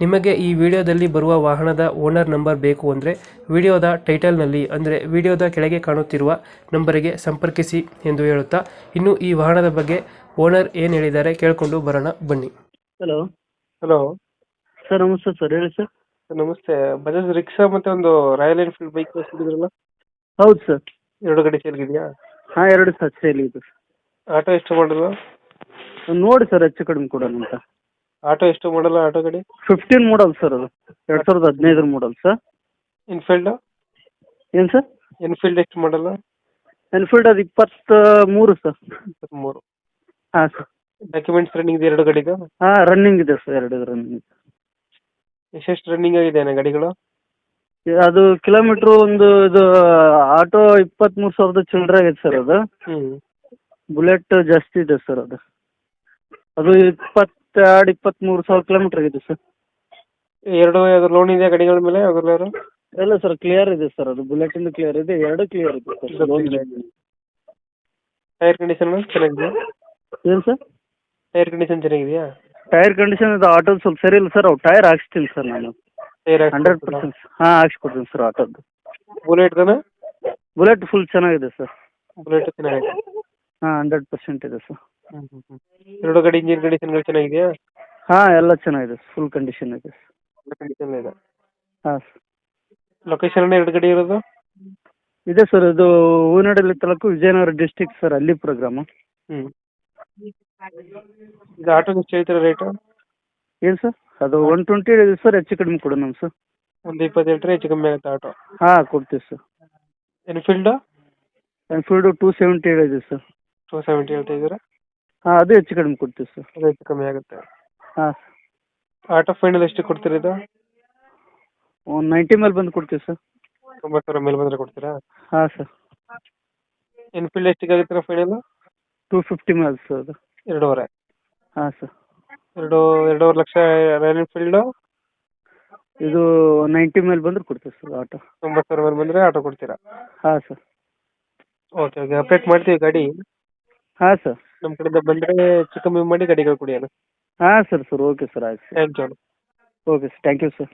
ನಿಮಗೆ ಈ ವಿಡಿಯೋದಲ್ಲಿ ಬರುವ ವಾಹನದ ಓನರ್ ನಂಬರ್ ಬೇಕು ಅಂದರೆ ವಿಡಿಯೋದ ಟೈಟಲ್ನಲ್ಲಿ ಅಂದರೆ ವಿಡಿಯೋದ ಕೆಳಗೆ ಕಾಣುತ್ತಿರುವ ನಂಬರಿಗೆ ಸಂಪರ್ಕಿಸಿ ಎಂದು ಹೇಳುತ್ತಾ ಇನ್ನು ಈ ವಾಹನದ ಬಗ್ಗೆ ಓನರ್ ಏನು ಹೇಳಿದ್ದಾರೆ ಕೇಳಿಕೊಂಡು ಬರೋಣ ಬನ್ನಿ. ಹಲೋ. ಹಲೋ. ಸರ್ ನಮಸ್ತೆ ಸರ್ ಹೇಳಿ ಸರ್. ನಮಸ್ತೆ. ಬಜಾಜ್ ರಿಕ್ಷಾ ಮತ್ತೆ ಒಂದು ರಾಯಲ್ ಎನ್ಫೀಲ್ಡ್ ಬೈಕ್ ಕಳಿಸಿದ್ರಲ್ಲ ಹೌದು ಸರ್. ಎರಡು ಗಾಡಿ ಸೇಲ್ಗಿದೆಯಾ ಹಾಂ ಎರಡು ಸರ್ ಸೇಲ್ ಇದೆ ಆಟೋ ಎಷ್ಟು ಮಾಡಿದ್ರು ನೋಡಿ ಸರ್ ಹೆಚ್ಚು ಕಡಿಮೆ ಕೊಡೋಣ ಅಂತ. ಆಟೋ ಎಷ್ಟು ಮಾಡಲ್ಲ ಆಟೋ ಗಾಡಿ? ಫಿಫ್ಟೀನ್ ಮಾಡಲ್ ಸರ್ ಅದು. ಎರಡು ಸಾವಿರದ ಹದಿನೈದರ ಮಾಡಲ್ ಸರ್ ಇನ್ಫೀಲ್ಡ್ ಏನು ಸರ್ ಎನ್ಫೀಲ್ಡ್ ಎಷ್ಟು ಮಾಡಲ್ಲ ಎನ್ಫೀಲ್ಡ್ ಅದು ಇಪ್ಪತ್ತ ಮೂರು ಸರ್ ಇಪ್ಪತ್ತ್ಮೂರು ಹಾಂ ಸರ್ ಡಾಕ್ಯುಮೆಂಟ್ಸ್ ರನ್ನಿಂಗ್ ಇದೆ ಎರಡು ಗಾಡಿದು? ಹಾಂ ರನ್ನಿಂಗ್ ಇದೆ ಸರ್ ಎರಡು ರನ್ನಿಂಗ್ ಎಷ್ಟೆಷ್ಟು ರನ್ನಿಂಗ್ ಆಗಿದೆ ಅಣ್ಣ ಗಾಡಿಗಳು? ಅದು ಕಿಲೋಮೀಟರ್ ಒಂದು ಇದು ಆಟೋ ಇಪ್ಪತ್ಮೂರು ಸಾವಿರದ ಚಿಲ್ಲರೆ ಆಗೈತೆ ಸರ್ ಅದು. ಹ್ಞೂ ಬುಲೆಟ್ ಜಾಸ್ತಿ ಇದೆ ಸರ್ ಅದು. ಅದು ಇಪ್ಪತ್ತೆರಡು ಇಪ್ಪತ್ತ್ಮೂರು ಸಾವಿರ ಕಿಲೋಮೀಟ್ರ್ ಆಗಿದೆ ಸರ್ ಎರಡು ಯಾವ್ದು ಲೋನ್ ಇದೆ ಗಾಡಿಗಳ ಮೇಲೆ ಯಾವ್ದಾದ್ರು ಎಲ್ಲ ಸರ್ ಕ್ಲಿಯರ್ ಇದೆ ಸರ್ ಅದು ಬುಲೆಟಿಂದು ಕ್ಲಿಯರ್ ಇದೆ ಎರಡು ಕ್ಲಿಯರ್ ಇದೆ ಸರ್ ಲೋನ್ ಟೈರ್ ಕಂಡೀಷನ್ ಚೆನ್ನಾಗಿದೆ ಏನು ಸರ್ ಟೈರ್ ಕಂಡೀಷನ್ ಚೆನ್ನಾಗಿದೆಯಾ? ಟೈರ್ ಕಂಡೀಷನ್ ಅದು ಆಟೋ ಸ್ವಲ್ಪ ಸರಿ ಇಲ್ಲ ಸರ್ ಅವು ಟೈರ್ ಹಾಕ್ಸ್ತೀನಿ ಸರ್ ನಾನು. ಟೈರ್ ಹಂಡ್ರೆಡ್ ಪರ್ಸೆಂಟ್ ಹಾಂ ಹಾಕ್ಸ್ಕೊಡ್ತೀನಿ ಸರ್ ಆಟೋದು ಬುಲೆಟ್ ತಾನೆ ಬುಲೆಟ್ ಫುಲ್ ಚೆನ್ನಾಗಿದೆ ಸರ್ ಬುಲೆಟ್ ಚೆನ್ನಾಗಿದೆ. ಹಾಂ ಹಂಡ್ರೆಡ್ ಪರ್ಸೆಂಟ್ ಇದೆ ಸರ್ ಎರಡು ಗಾಡಿ ಇಂಜಿನ್ ಕಂಡೀಷನ್ಗಳು ಚೆನ್ನಾಗಿದೆಯಾ? ಹಾ ಎಲ್ಲ ಚೆನ್ನಾಗಿದೆ ಫುಲ್ ಕಂಡೀಷನ್ ಇದೆ. ಕಂಡೀಷನ್ ಇದೆ. ಹಾಂ. ಸರ್ ಲೊಕೇಶನ್ ಎರಡು ಗಾಡಿ ಇರೋದು? ಇದೆ ಸರ್ ಇದು ಹೂನಡಲ್ಲಿ ತಾಲೂಕು ವಿಜಯನಗರ ಡಿಸ್ಟಿಕ್ ಸರ್ ಅಲ್ಲಿ ಪ್ರೋಗ್ರಾಮು ಹ್ಞೂ ಈಗ ಆಟೋಗೆ ಎಷ್ಟು ಹೇಳ್ತೀರಾ ರೇಟು ಏನು ಸರ್ ಅದು ಒನ್ ಟ್ವೆಂಟಿ ಇದೆ ಸರ್ ಹೆಚ್ಚು ಕಡಿಮೆ ಕೊಡೋಣ ಸರ್ ಒಂದು ಇಪ್ಪತ್ತು ಹೇಳ್ತಾರೆ ಹೆಚ್ಚು ಕಮ್ಮಿ ಆಗುತ್ತೆ ಆಟೋ. ಹಾಂ ಕೊಡ್ತೀವಿ sir Enfield Enfield two seventy ಇದೆ ಸರ್ ಟೂ ಸೆವೆಂಟಿ ಹೇಳ್ತಾ ಇದ್ದೀರಾ? ಹಾಂ ಅದು ಹೆಚ್ಚು ಕಡಿಮೆ ಕೊಡ್ತೀವಿ ಸರ್. ಅದು ಹೆಚ್ಚು ಕಮ್ಮಿ ಆಗುತ್ತೆ. ಹಾಂ. ಆಟೋ ಫೈನಲ್ ಎಷ್ಟು ಕೊಡ್ತೀರಿ ಇದು? ಒಂದು ನೈಂಟಿ ಮೇಲೆ ಬಂದು ಕೊಡ್ತೀವಿ ಸರ್. ತೊಂಬತ್ತು ಸಾವಿರ ಮೇಲೆ ಬಂದರೆ ಕೊಡ್ತೀರಾ? ಹಾಂ ಸರ್. ಎನ್ಫೀಲ್ಡ್ ಎಷ್ಟಿಗೆ ಆಗುತ್ತೆ ಫೈನಲ್ ಟೂ ಫಿಫ್ಟಿ ಮೇಲೆ ಸರ್ ಅದು. ಎರಡೂವರೆ. ಹಾಂ ಸರ್. ಎರಡು ಎರಡೂವರೆ ಲಕ್ಷ ರಾಯಲ್ ಎನ್ಫೀಲ್ಡು ಇದು ನೈಂಟಿ ಮೇಲೆ ಬಂದರೆ ಕೊಡ್ತೀವಿ ಸರ್ ಆಟೋ. ತೊಂಬತ್ತು ಸಾವಿರ ಮೇಲೆ ಬಂದರೆ ಆಟೋ ಕೊಡ್ತೀರಾ? ಹಾಂ ಸರ್. Okay okay. ಅಪ್ಡೇಟ್ ಮಾಡ್ತೀವಿ ಗಾಡಿ. ಹಾಂ ಸರ್. ನಮ್ಮ ಕಡೆ ಬಂದ್ರೆ ಹೆಚ್ಚು ಕಮ್ಮಿ ಮಾಡಿ ಗಾಡಿಗಳು ಕೊಡಿ ಅಣ್ಣ ಹಾಂ ಸರ್ ಸರ್ ಓಕೆ ಸರ್ ಆಯ್ತು sir. Thank you okay sir thank you sir.